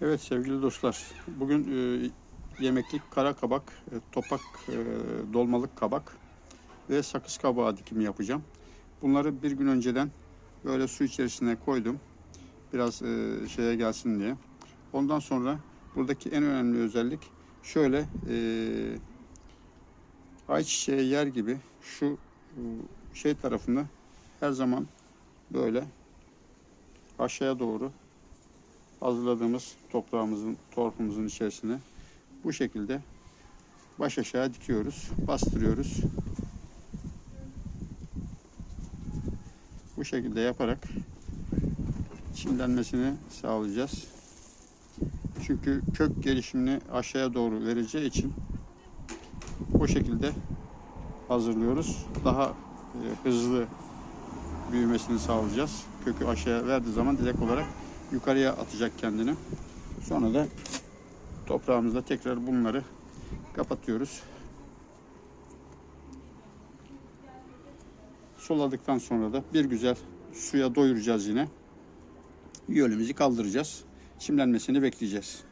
Evet sevgili dostlar, bugün e, yemeklik kara kabak, e, topak e, dolmalık kabak ve sakız kabağı dikimi yapacağım. Bunları bir gün önceden böyle su içerisine koydum. Biraz e, şeye gelsin diye. Ondan sonra buradaki en önemli özellik şöyle e, ayçiçeği yer gibi şu e, şey tarafını her zaman böyle aşağıya doğru hazırladığımız toprağımızın, torfumuzun içerisine bu şekilde baş aşağı dikiyoruz, bastırıyoruz. Bu şekilde yaparak çimlenmesini sağlayacağız. Çünkü kök gelişimini aşağıya doğru vereceği için o şekilde hazırlıyoruz. Daha e, hızlı büyümesini sağlayacağız. Kökü aşağıya verdiği zaman direkt olarak yukarıya atacak kendini. Sonra da toprağımızda tekrar bunları kapatıyoruz. Suladıktan sonra da bir güzel suya doyuracağız yine. Yölümüzü kaldıracağız. Çimlenmesini bekleyeceğiz.